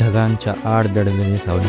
ढगांच्या आड दडलेली सावली.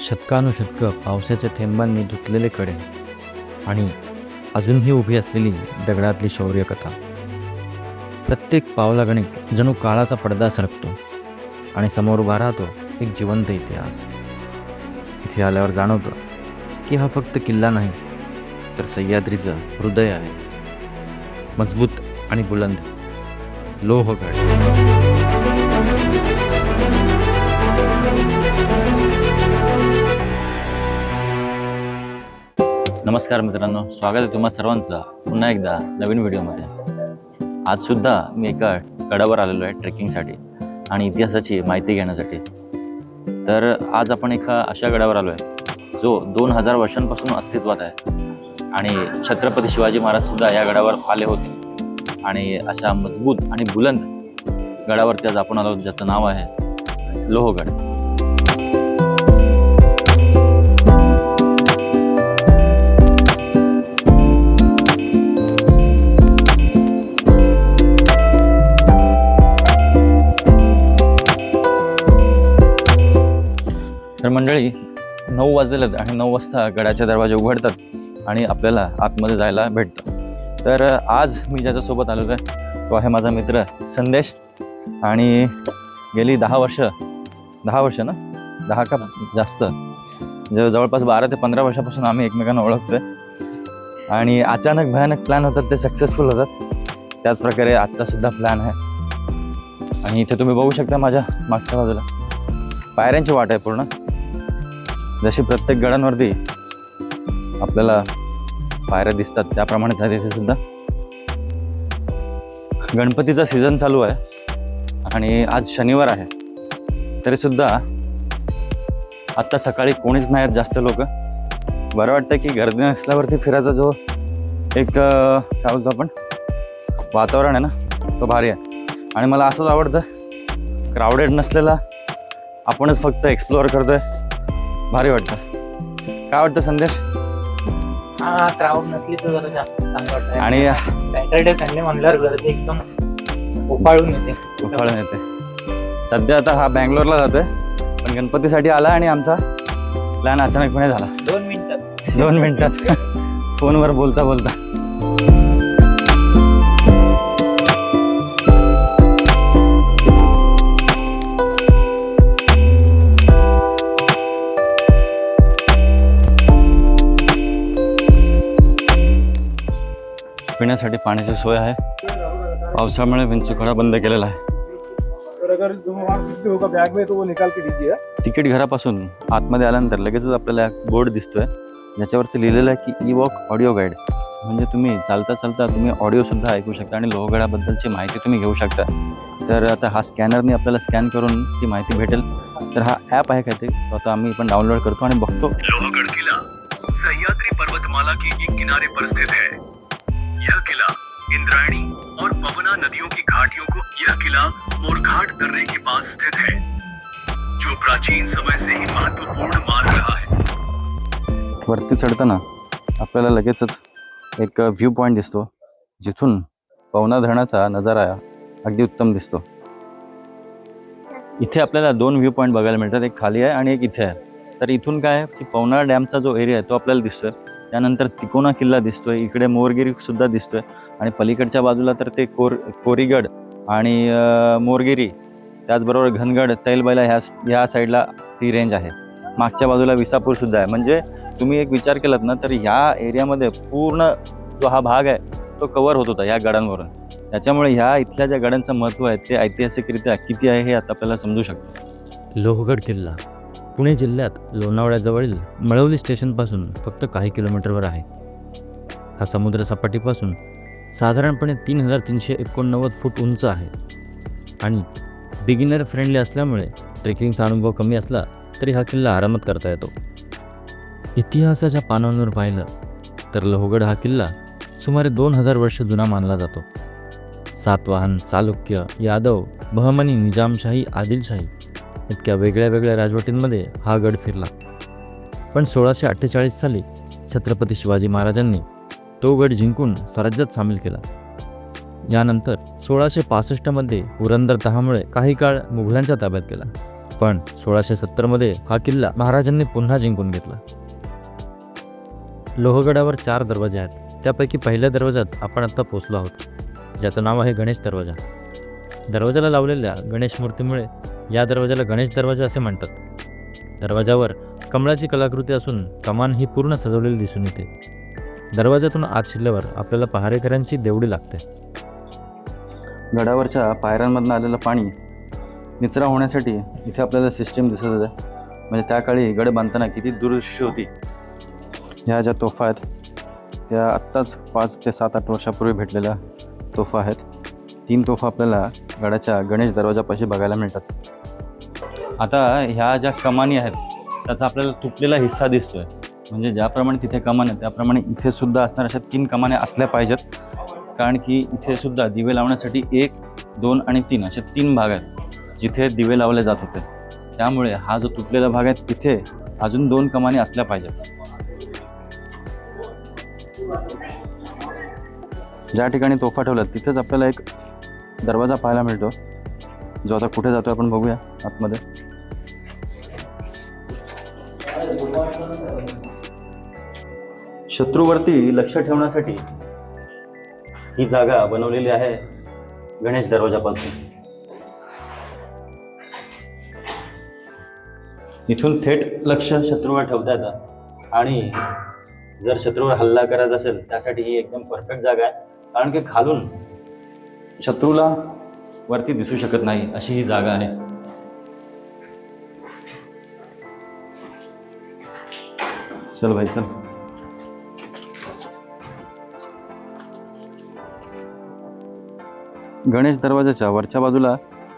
शतकानुशतकं पावसाच्या थेंबांनी धुतलेले कडे आणि अजूनही उभी असलेली दगडातली शौर्य कथा. प्रत्येक पावलागणिक जणू काळाचा पडदा सरकतो आणि समोर उभा राहतो एक जिवंत इतिहास. इथे आल्यावर जाणवतं की हा फक्त किल्ला नाही तर सह्याद्रीचं हृदय आहे. मजबूत आणि बुलंद लोहगड नमस्कार मित्रांनो स्वागत आहे तुम्हा सर्वांचं पुन्हा एकदा नवीन व्हिडिओमध्ये. आज सुद्धा मी एका गडावर आलेलो आहे ट्रेकिंगसाठी आणि इतिहासाची माहिती घेण्यासाठी. तर आज आपण एका अशा गडावर आलो आहे जो दोन हजार वर्षांपासून अस्तित्वात आहे. आणि छत्रपती शिवाजी महाराजसुद्धा या गडावर आले होते. आणि अशा मजबूत आणि बुलंद गडावरती आज आपण आलो ज्याचं नाव आहे लोहगड. मंडळी नऊ वाजलेलं आणि नऊ वाजता गडाचे दरवाजे उघडतात आणि आपल्याला आतमध्ये जायला भेटतं. तर आज मी ज्याच्यासोबत आलेलो आहे तो आहे माझा मित्र संदेश आणि गेली दहा वर्ष दहा वर्ष ना? दहा का जास्त? जवळपास बारा ते पंधरा वर्षापासून आम्ही एकमेकांना ओळखतोय. आणि अचानक भयानक प्लॅन होतात ते सक्सेसफुल होतात. त्याचप्रकारे आत्तासुद्धा प्लॅन आहे. आणि इथे तुम्ही बघू शकता माझ्या मागच्या बाजूला. पायऱ्यांची वाट आहे पूर्ण. जशी प्रत्येक गडांवरती आपल्याला पायऱ्या दिसतात त्याप्रमाणे झाले तिथे सुद्धा गणपतीचा सीझन चालू आहे. आणि आज शनिवार आहे. तरी सुद्धा आत्ता सकाळी कोणीच नाही आहेत जास्त लोक. बरं वाटतं की गर्दी नसल्यावरती फिरायचा जो एक काय बोलतो आपण? वातावरण आहे ना तो भारी आहे. आणि मला असंच आवडतं क्राऊडेड नसलेला आपणच फक्त एक्सप्लोअर करतोय. भारी वाटतं. काय वाटतं संदेश? हा क्राऊड नसली तर जरा जास्त चांगलं वाटतं. आणि सॅटर्डे संडे म्हणल्यावर गर्दी एकदम उफाळून येते. उफाळून येते. सध्या आता हा बँगलोरला जातोय. पण गणपतीसाठी आला आणि आमचा प्लॅन अचानकपणे झाला. दोन मिनिटात. दोन मिनिटात. फोनवर बोलता बोलता. पिण्यासाठी पाण्याची सोय आहे. पावसामुळे विंचुकडा बंद केलेला आहे. और अगर जो वहाँ कुछ होगा बैग में तो वो निकाल के दीजिए. तिकीट घरापासून आतमध्ये आल्यानंतर लगेचच आपल्याला बोर्ड दिसतोय. ज्याच्यावरती लिहिलेलं आहे की ई वॉक ऑडिओ गाईड म्हणजे तुम्ही चालता चालता तुम्ही ऑडिओ सुद्धा ऐकू शकता आणि लोहगडाबद्दलची माहिती तुम्ही घेऊ शकता. तर आता हा स्कॅनरने आपल्याला स्कॅन करून ती माहिती भेटेल. तर हा ॲप आहे काय ते तो आता आम्ही पण डाउनलोड करतो आणि बघतो. लोहगढ़ किला सह्याद्री पर्वतमाला के एक किनारे पर स्थित है. यह किला इंद्रायणी और पवना नदियों की घाटियों को यह किला मोरघाट दर्रे के पास स्थित है जो प्राचीन समय से ही महत्त्वपूर्ण मार्ग रहा है। वरती चढताना आपल्याला लगेचच एक व्ह्यू पॉईंट दिसतो जिथून पवना धरणाचा नजारा अगदी उत्तम दिसतो. इथे आपल्याला दोन व्ह्यू पॉईंट बघायला मिळतात एक खाली आहे आणि एक इथे आहे. तर इथून काय आहे की पवना डॅमचा जो एरिया आहे तो आपल्याला दिसतोय. त्यानंतर तिकोना किल्ला दिसतोय इकडे मोरगिरी सुद्धा दिसतोय. आणि पलीकडच्या बाजूला तर ते कोर कोरीगड आणि मोरगिरी त्याचबरोबर घनगड तैलबैला ह्या ह्या साईडला ती रेंज आहे. मागच्या बाजूला विसापूर सुद्धा आहे. म्हणजे तुम्ही एक विचार केलात ना तर ह्या एरियामध्ये पूर्ण जो हा भाग आहे तो कवर होत होता या गडांवरून. त्याच्यामुळे ह्या इथल्या ज्या गडांचं महत्त्व आहे ते ऐतिहासिकरित्या किती आहे हे आता आपल्याला समजू शकतो. लोहगड किल्ला. पुणे जिल्ह्यात लोणावळ्याजवळील मळवली स्टेशनपासून फक्त काही किलोमीटरवर आहे. हा समुद्र सपाटीपासून साधारणपणे तीन हजार तीनशे एकोणनव्वद फूट उंच आहे. आणि बिगिनर फ्रेंडली असल्यामुळे ट्रेकिंगचा अनुभव कमी असला तरी हा किल्ला आरामात करता येतो. इतिहासाच्या पानांवर पाहिलं तर लोहगड हा किल्ला सुमारे दोन हजार वर्ष जुना मानला जातो. सातवाहन चालुक्य यादव बहमनी निजामशाही आदिलशाही इतक्या वेगळ्या वेगळ्या राजवटींमध्ये हा गड फिरला. पण सोळाशे अठ्ठेचाळीस साली छत्रपती शिवाजी महाराजांनी तो गड जिंकून स्वराज्यात सामील केला. यानंतर सोळाशे पासष्टमध्ये पुरंदर तहामुळे काही काळ मुघलांच्या ताब्यात गेला. पण सोळाशे सत्तरमध्ये हा किल्ला महाराजांनी पुन्हा जिंकून घेतला. लोहगडावर चार दरवाजे आहेत. त्यापैकी पहिल्या दरवाजात आपण आत्ता पोचलो आहोत. ज्याचं नाव आहे गणेश दरवाजा. दरवाजाला लावलेल्या गणेश मूर्तीमुळे या दरवाजाला गणेश दरवाजा असे म्हणतात. दरवाजावर कमळाची कलाकृती असून कमान ही पूर्ण सजवलेली दिसून येते. दरवाजातून आत शिरल्यावर आपल्याला पहारेकऱ्यांची देवडी लागते. गडावरच्या पायऱ्यांमधनं आलेलं पाणी निचरा होण्यासाठी इथे आपल्याला सिस्टीम दिसत आहे म्हणजे त्या काळी गड बांधताना किती दूरदृष्टी होती. ह्या ज्या तोफा आहेत त्या आत्ताच पाच ते सात आठ वर्षापूर्वी भेटलेल्या तोफा आहेत. तीन तोफा आपल्याला गडाच्या गणेश दरवाजापाशी बघायला मिळतात. आता ह्या ज्या कमानी आहेत त्याचा आपल्याला तुटलेला हिस्सा दिसतोय. म्हणजे ज्याप्रमाणे तिथे कमान आहे त्याप्रमाणे इथे सुद्धा असणार अशा तीन कमान्या असल्या पाहिजेत. कारण की इथे सुद्धा दिवे लावण्यासाठी एक दोन आणि तीन असे तीन भाग आहेत जिथे दिवे लावले जात होते. त्यामुळे हा जो तुटलेला भाग आहे तिथे अजून दोन कमानी असल्या पाहिजेत. ज्या ठिकाणी तोफा ठेवल्यात तिथेच आपल्याला एक दरवाजा पाहायला मिळतो. जो आता कुठे जातो आपण बघूया आतमध्ये. शत्रूवरती लक्ष ठेवण्यासाठी ही जागा बनवलेली आहे गणेश दरवाजापासून इथून थेट लक्ष शत्रूवर ठेवता येतं. आणि जर शत्रूवर हल्ला करायचा असेल त्यासाठी ही एकदम परफेक्ट जागा आहे. कारण की खालून शत्रूला वरती दिसू शकत नाही अशी ही जागा आहे. चल भाई चल. गणेश दरवाजाच्या वरच्या बाजूला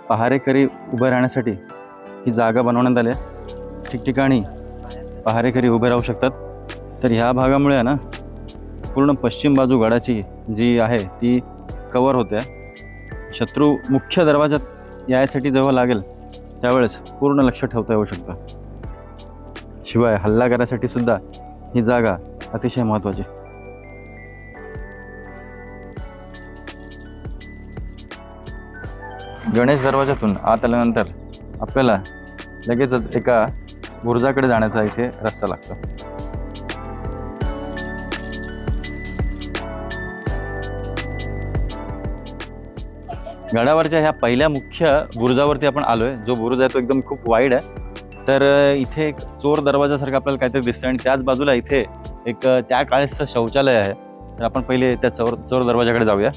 पहारेकरी उभे राहण्यासाठी ही जागा बनवण्यात आली आहे. ठिकठिकाणी पहारेकरी उभे राहू शकतात. तर ह्या भागामुळे आहे ना पूर्ण पश्चिम बाजू गडाची जी आहे ती कवर होते. शत्रू मुख्य दरवाजात यायसाठी जेव्हा लागेल त्यावेळेस पूर्ण लक्ष ठेवता येऊ शकतं. शिवाय हल्ला करायसाठी सुद्धा ही जागा अतिशय महत्त्वाची गणेश दरवाजातून आत आल्यानंतर आपल्याला लगेचच एका बुरुजाकडे जाण्याचा इथे रस्ता लागतो. गडावरच्या ह्या पहिल्या मुख्य बुरुजावरती आपण आलोय. जो बुरुज आहे तो एकदम खूप वाईड आहे. तर इथे एक चोर दरवाजासारखं आपल्याला काहीतरी दिसतं आणि त्याच बाजूला इथे एक त्या काळेचं शौचालय आहे. तर आपण पहिले त्या चोर चोर दरवाजाकडे जाऊया.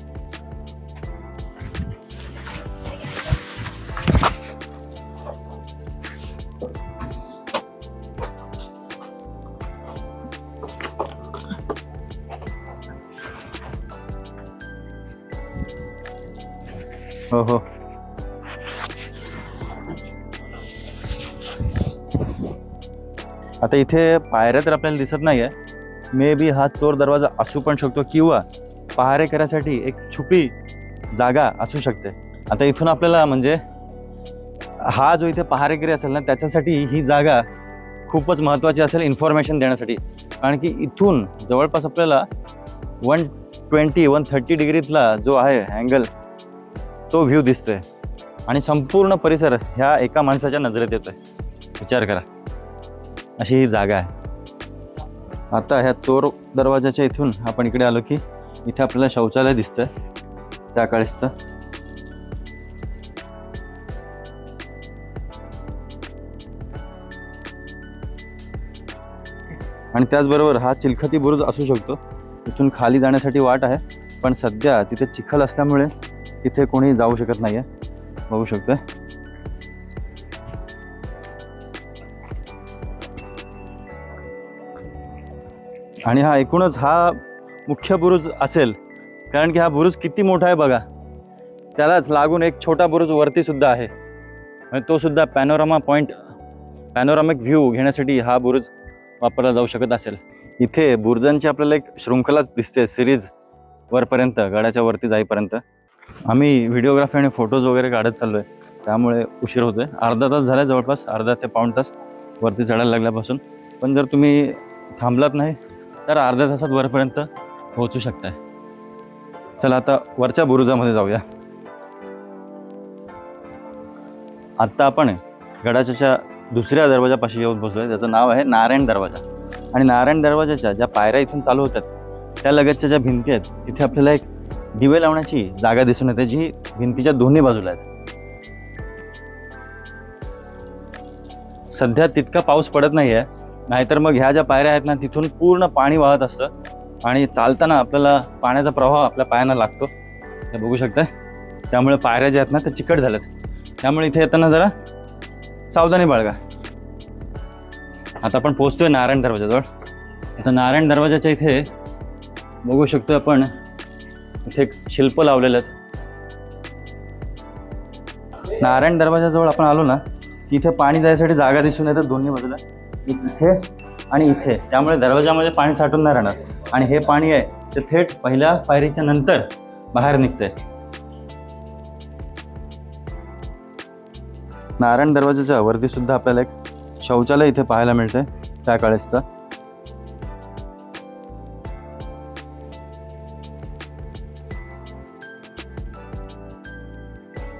हो हो. आता इथे पायऱ्या तर आपल्याला दिसत नाही आहे मे बी हा चोर दरवाजा असू पण शकतो किंवा पहारेकऱ्यासाठी एक छुपी जागा असू शकते. आता इथून आपल्याला म्हणजे हा जो इथे पहारेकरी असेल ना त्याच्यासाठी ही जागा खूपच महत्त्वाची असेल इन्फॉर्मेशन देण्यासाठी. कारण की इथून जवळपास आपल्याला वन ट्वेंटी वन थर्टी डिग्रीतला जो आहे अँगल तो व्ह्यू दिसतोय. आणि संपूर्ण परिसर ह्या एका माणसाच्या नजरेत येतोय. विचार करा. अशी ही जागा आहे. आता ह्या चोर दरवाजाच्या इथून आपण इकडे आलो की इथे आपल्याला शौचालय दिसतं त्या काळेसचं. आणि त्याचबरोबर हा चिलखती बुरुज असू शकतो. इथून खाली जाण्यासाठी वाट आहे पण सध्या तिथे चिखल असल्यामुळे तिथे कोणी जाऊ शकत नाही आहे बघू शकतोय. आणि हा एकूणच हा मुख्य बुरुज असेल कारण की हा बुरुज किती मोठा आहे बघा. त्यालाच लागून एक छोटा बुरुज वरतीसुद्धा आहे. आणि तोसुद्धा पॅनोरामा पॉईंट पॅनोरामिक व्ह्यू घेण्यासाठी हा बुरुज वापरला जाऊ शकत असेल. इथे बुरुजांची आपल्याला एक शृंखलाच दिसते सिरीज वरपर्यंत गडाच्या वरती जाईपर्यंत. आम्ही व्हिडिओग्राफी आणि फोटोज वगैरे काढत चाललो आहे त्यामुळे उशीर होतोय. अर्धा तास झाला जवळपास अर्धा ते पाऊण तास वरती चढायला लागल्यापासून. पण जर तुम्ही थांबलात नाही तर अर्ध्या तासात वरपर्यंत पोहोचू शकताय. चला आता वरच्या बुरुजामध्ये जाऊया. आत्ता आपण गडाच्या दुसऱ्या दरवाजापाशी येऊन पोहोचलोय. त्याचं नाव आहे नारायण दरवाजा. आणि नारायण दरवाजाच्या ज्या पायऱ्या इथून चालू होतात त्या लगतच्या ज्या भिंती आहेत तिथे आपल्याला एक दिवे लावण्याची जागा दिसून येते जी भिंतीच्या दोन्ही बाजूला आहेत. सध्या तितका पाऊस पडत नाही आहे नाहीतर मग ह्या ज्या पायऱ्या आहेत ना तिथून पूर्ण पाणी वाहत असतं. आणि चालताना आपल्याला पाण्याचा प्रभाव आपल्या पायांना लागतो. हे बघू शकता त्यामुळे पायऱ्या ज्या आहेत ना त्या चिकट झाल्यात. त्यामुळे इथे येताना जरा सावधानी बाळगा. आता आपण पोचतोय नारायण दरवाजाजवळ आता नारायण दरवाजाच्या इथे बघू शकतो आपण इथे एक शिल्प लावलेलं आहेत. नारायण दरवाजाजवळ आपण आलो ना तिथे पाणी जायसाठी जागा दिसून येतात दोन्ही बाजूला. इथे आणि इथे. त्यामुळे दरवाजामध्ये पाणी साठून नाही राहणार. आणि हे पाणी आहे ते थेट पहिल्या पायरीच्या नंतर बाहेर निघतंय. नारायण दरवाजाच्या वरती सुद्धा आपल्याला एक शौचालय इथे पाहायला मिळते त्या काळेसचं.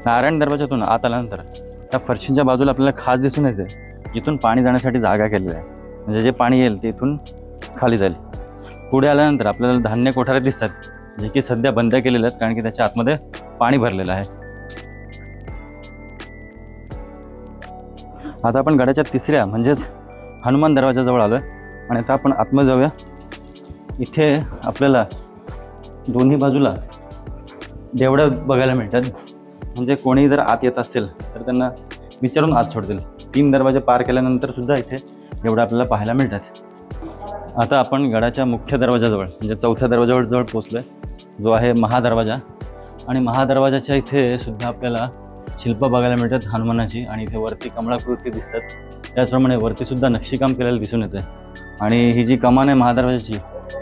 नारायण दरवाजातून आत आल्यानंतर त्या फरशींच्या बाजूला आपल्याला खास दिसून येते जिथून पाणी जाण्यासाठी जागा केलेली आहे. म्हणजे जे पाणी येईल ते इथून खाली जाईल. पुढे आल्यानंतर आपल्याला धान्य कोठारे दिसतात जे की सध्या बंद केलेले आहेत कारण की त्याच्या आतमध्ये पाणी भरलेलं आहे. आता आपण गडाच्या तिसऱ्या म्हणजेच हनुमान दरवाजाजवळ आलो आहे आणि आता आपण आतमध्ये जाऊया. इथे आपल्याला दोन्ही बाजूला देवड्या बघायला मिळतात. म्हणजे कोणी जर आत येत असेल तर त्यांना विचारून आत सोडतील. तीन दरवाजे पार केल्यानंतर सुद्धा इथे एवढं आपल्याला पाहायला मिळतात. आता आपण गडाच्या मुख्य दरवाजाजवळ म्हणजे चौथ्या दरवाजाजवळ जवळ पोचलो आहे जो आहे महादरवाजा. आणि महादरवाजाच्या इथे सुद्धा आपल्याला शिल्प बघायला मिळतात हनुमानाची आणि इथे वरती कमळाकृती दिसतात. त्याचप्रमाणे वरती सुद्धा नक्षीकाम केलेलं दिसून येतं आणि ही जी कमान आहे महादरवाजाची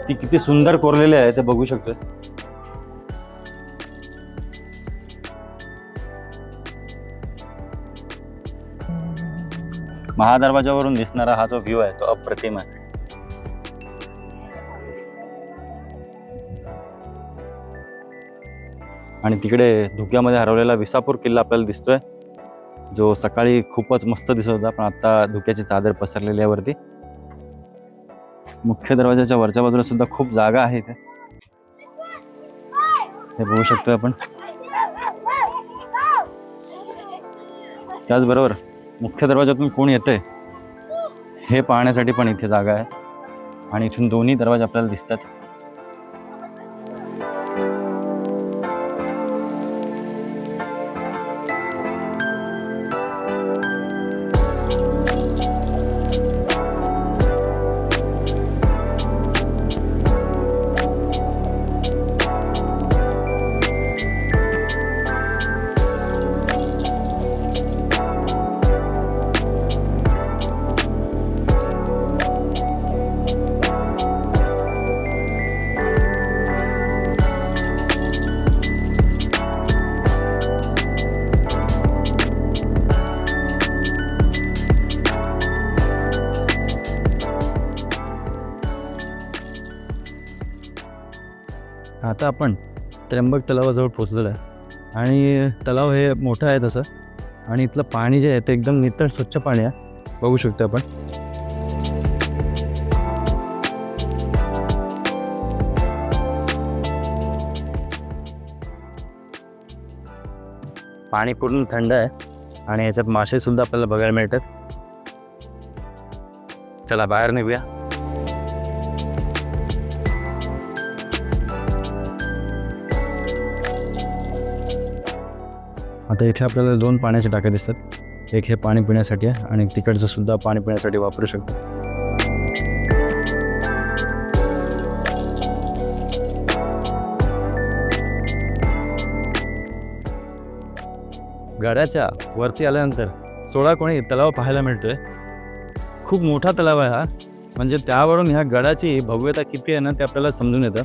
ती किती सुंदर कोरलेली आहे ते बघू शकतो महादरवाजावरून दिसणारा हा जो व्ह्यू आहे तो अप्रतिम आहे. आणि तिकडे धुक्यामध्ये हरवलेला विसापूर किल्ला आपल्याला दिसतोय. जो सकाळी खूपच मस्त दिसत होता पण आता धुक्याची चादर पसरलेली आहे वरती. मुख्य दरवाजाच्या वरच्या बाजूला सुद्धा खूप जागा आहे इथे. हे बघू शकतोय आपण. त्याचबरोबर मुख्य दरवाजातून कोण येतंय हे पाहण्यासाठी पण इथे जागा आहे. आणि इथून दोन्ही दरवाजे आपल्याला दिसतात. आता आपण त्र्यंबक तलावाजवळ पोचलेलं आहे. आणि तलाव हे मोठं आहे तसं. आणि इथलं पाणी जे आहे ते एकदम नितळ स्वच्छ पाणी आहे. बघू शकतो आपण. पाणी पूर्ण थंड आहे. आणि याच्यात मासेसुद्धा आपल्याला बघायला मिळतात. चला बाहेर निघूया. आता इथे आपल्याला दोन पाण्याचे टाके दिसतात. एक हे पाणी पिण्यासाठी आहे आणि तिकडचं सुद्धा पाणी पिण्यासाठी वापरू शकतो. गडाच्या वरती आल्यानंतर सोळा कोणी तलाव पाहायला मिळतोय. खूप मोठा तलाव आहे हा. म्हणजे त्यावरून ह्या गडाची भव्यता किती आहे ना ते आपल्याला समजून येतं.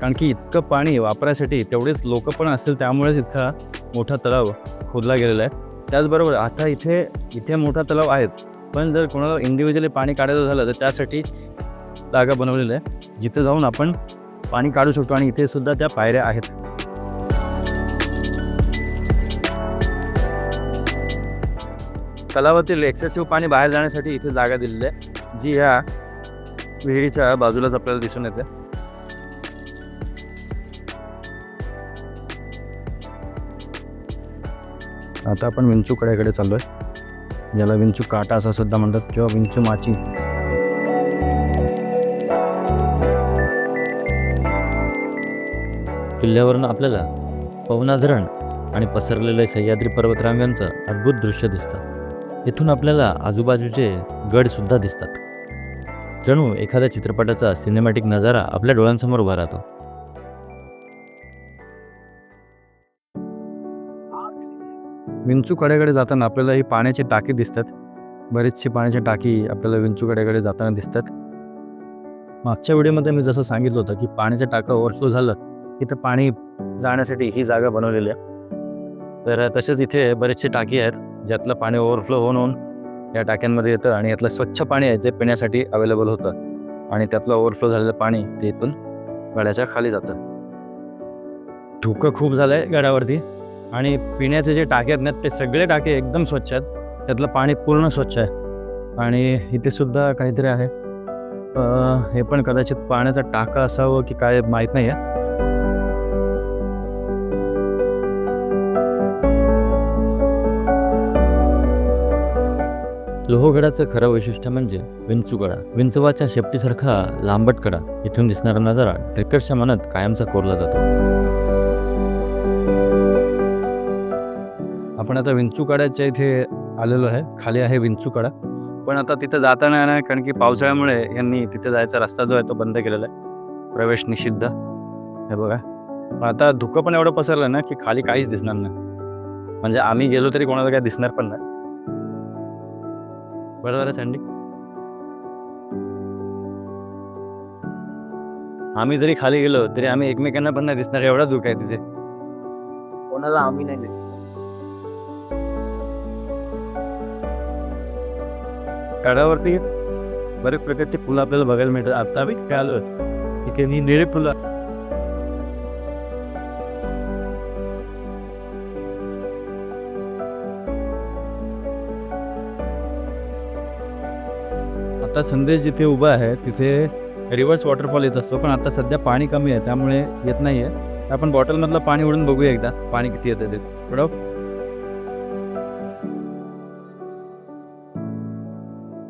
कारण की इतकं पाणी वापरायसाठी तेवढेच लोक पण असतील त्यामुळेच इतका मोठा तलाव खोदला गेलेला आहे. त्याचबरोबर आता इथे इथे मोठा तलाव आहेच. पण जर कोणाला इंडिव्हिज्युअली पाणी काढायचं झालं तर त्यासाठी जागा बनवलेलं आहे. जिथे जाऊन आपण पाणी काढू शकतो आणि इथे सुद्धा त्या पायऱ्या आहेत. तलावातील एक्सेसिव्ह पाणी बाहेर जाण्यासाठी इथे जागा दिलेली आहे. जी ह्या विहिरीच्या बाजूलाच आपल्याला दिसून येते. आता आपण विंचू कड्याकडे चाललोय. ज्याला विंचू काटा असं सुद्धा म्हणतात किंवा विंचू माची. किल्ल्यावरून आपल्याला पवना धरण आणि पसरलेले सह्याद्री पर्वतरांगांचं अद्भुत दृश्य दिसतं. इथून आपल्याला आजूबाजूचे गडसुद्धा दिसतात. जणू एखाद्या चित्रपटाचा सिनेमॅटिक नजारा आपल्या डोळ्यांसमोर उभा राहतो. विंचू कड्याकडे जाताना आपल्याला ही पाण्याची टाकी दिसतात. बरीचशी पाण्याची टाकी आपल्याला विंचूकड्याकडे जाताना दिसतात. मागच्या व्हिडिओमध्ये मी जसं सांगितलं होतं की पाण्याचं टाकं ओव्हरफ्लो झालं इथं पाणी जाण्यासाठी ही जागा बनवलेली आहे. तर तसेच इथे बरेचसे टाकी आहेत ज्यातलं पाणी ओव्हरफ्लो होऊन होऊन या टाक्यांमध्ये येतं आणि यातलं स्वच्छ पाणी आहे जे पिण्यासाठी अवेलेबल होतं. आणि त्यातलं ओव्हरफ्लो झालेलं पाणी ते इथून गड्याच्या खाली जातं. धुकं खूप झालं आहे गडावरती आणि पिण्याचे जे टाके आहेत ना ते सगळे टाके एकदम स्वच्छ आहेत. त्यातलं पाणी पूर्ण स्वच्छ आहे. आणि इथे सुद्धा काहीतरी आहे. हे पण कदाचित पाण्याचा टाका असावं की काय माहीत नाही आहे लोहगडाचं खरं वैशिष्ट्य म्हणजे विंचूगडा विंचवाच्या शेपटीसारखा लांबट कडा इथून दिसणारा नजारा ट्रेकर्सच्या मनात कायमचा कोरला जातो. आपण आता विंचूकड्याच्या इथे आलेलो आहे. खाली आहे विंचूकडा पण आता तिथं जाताना नाही कारण की पावसाळ्यामुळे यांनी तिथे जायचा रस्ता जो आहे तो बंद केलेला आहे. प्रवेश निषिद्ध. हे बघा. पण आता धुकं पण एवढं पसरलं ना की खाली काहीच दिसणार नाही. म्हणजे आम्ही गेलो तरी कोणाला काही दिसणार पण नाही. बरोबर आहे सँडी आम्ही जरी खाली गेलो तरी आम्ही एकमेकांना पण नाही दिसणार एवढा धुक आहे तिथे. कोणाला आम्ही नाही देत. गडावरती बरेच प्रकारचे फुलं आपल्याला बघायला मिळतात. आता आम्ही इथे आलो इथे नि- निळे फुलं आता संदेश जिथे उभा आहे तिथे रिव्हर्स वॉटरफॉल येत असतो. पण आता सध्या पाणी कमी आहे त्यामुळे येत नाही आहे आपण बॉटलमधलं पाणी उडून बघूया एकदा. पाणी किती येतं ते. बरोबर?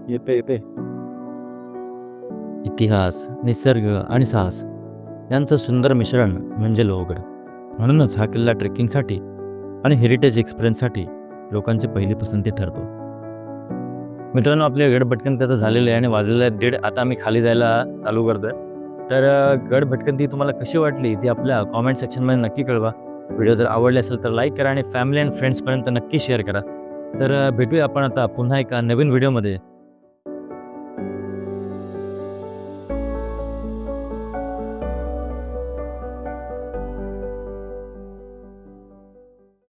येते येते इतिहास निसर्ग आणि साहस यांचं सुंदर मिश्रण म्हणजे लोहगड. म्हणूनच हा किल्ला ट्रेकिंगसाठी आणि हेरिटेज एक्सपिरियन्ससाठी लोकांची पहिली पसंती ठरतो. मित्रांनो आपले गड भटकंती आता झालेले आहे आणि वाजलेले आहेत दीड. आता आम्ही खाली जायला चालू करतोय. तर गड भटकंती तुम्हाला कशी वाटली ती आपल्या कॉमेंट सेक्शनमध्ये नक्की कळवा. व्हिडिओ जर आवडले असेल तर लाईक करा आणि फॅमिली अँड फ्रेंड्सपर्यंत नक्की शेअर करा. तर भेटूया आपण आता पुन्हा एका नवीन व्हिडिओमध्ये